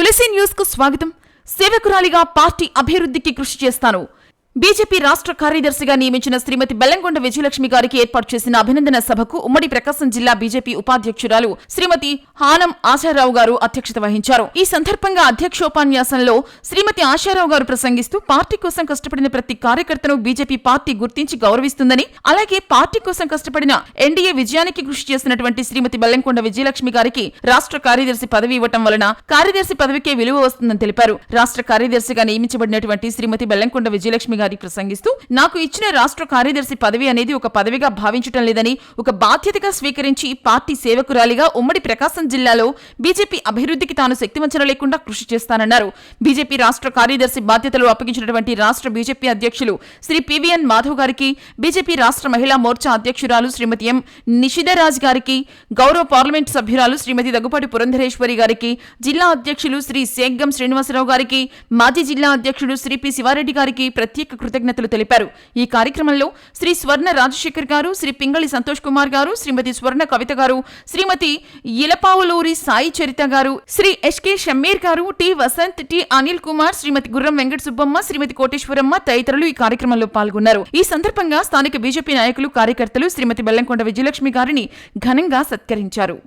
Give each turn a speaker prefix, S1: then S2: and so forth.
S1: తులసి న్యూస్కు స్వాగతం. సేవకురాలిగా పార్టీ అభివృద్ధికి కృషి చేస్తాను. బీజేపీ రాష్ట్ర కార్యదర్శిగా నియమించిన శ్రీమతి బెల్లంకొండ విజయలక్ష్మి గారికి ఏర్పాటు చేసిన అభినందన సభకు ఉమ్మడి ప్రకాశం జిల్లా బీజేపీ ఉపాధ్యక్షురాలు శ్రీమతి హానం ఆశారావు గారు అధ్యక్షత వహించారు. ఈ సందర్భంగా అధ్యక్షోపన్యాసంలో శ్రీమతి ఆశారావు గారు ప్రసంగిస్తూ పార్టీ కోసం కష్టపడిన ప్రతి కార్యకర్తను బీజేపీ పార్టీ గుర్తించి గౌరవిస్తుందని అలాగే పార్టీ కోసం కష్టపడిన ఎన్డీఏ విజయానికి కృషి చేసినటువంటి శ్రీమతి బెల్లంకొండ విజయలక్ష్మి గారికి రాష్ట్ర కార్యదర్శి పదవి ఇవ్వటం వలన కార్యదర్శి పదవికే విలువ వస్తుందని తెలిపారు. రాష్ట్ర కార్యదర్శిగా నియమించబడినటువంటి శ్రీమతి బెల్లంకొండ విజయలక్ష్మి గారి ప్రసంగిస్తూ నాకు ఇచ్చిన రాష్ట్ర కార్యదర్శి పదవి అనేది ఒక పదవిగా భావించటం లేదని ఒక బాధ్యతగా స్వీకరించి పార్టీ సేవకురాలిగా ఉమ్మడి ప్రకాశం జిల్లాలో బీజేపీ అభివృద్ధికి తాను శక్తివంచన లేకుండా కృషి చేస్తానన్నారు. బీజేపీ రాష్ట్ర కార్యదర్శి బాధ్యతలు అప్పగించినటువంటి రాష్ట్ర బీజేపీ అధ్యక్షులు శ్రీ పివిఎన్ మాధవ్ గారికి బీజేపీ రాష్ట్ర మహిళా మోర్చా అధ్యక్షురాలు శ్రీమతి ఎం నిషిధరాజ్ గారికి గౌరవ పార్లమెంట్ సభ్యురాలు శ్రీమతి దగ్గుపాటి పురంధరేశ్వరి గారికి జిల్లా అధ్యక్షులు శ్రీ సేగ్గం శ్రీనివాసరావు గారికి మాజీ జిల్లా అధ్యక్షుడు శ్రీ పి శివారెడ్డి గారికి ప్రత్యేక ప్రత్యేక కృతజ్ఞతలు తెలిపారు. ఈ కార్యక్రమంలో శ్రీ స్వర్ణ రాజశేఖర్ గారు శ్రీ పింగళి సంతోష్ కుమార్ గారు శ్రీమతి స్వర్ణ కవిత గారు శ్రీమతి ఇలపావులూరి సాయి చరిత గారు శ్రీ ఎస్కే షమ్మీర్ గారు టి వసంత్ టి అనిల్ కుమార్ శ్రీమతి గుర్రం వెంకట సుబ్బమ్మ శ్రీమతి కోటేశ్వరమ్మ తదితరులు ఈ కార్యక్రమంలో పాల్గొన్నారు. ఈ సందర్భంగా స్థానిక బీజేపీ నాయకులు కార్యకర్తలు శ్రీమతి బెల్లంకొండ విజయలక్ష్మి గారిని ఘనంగా సత్కరించారు.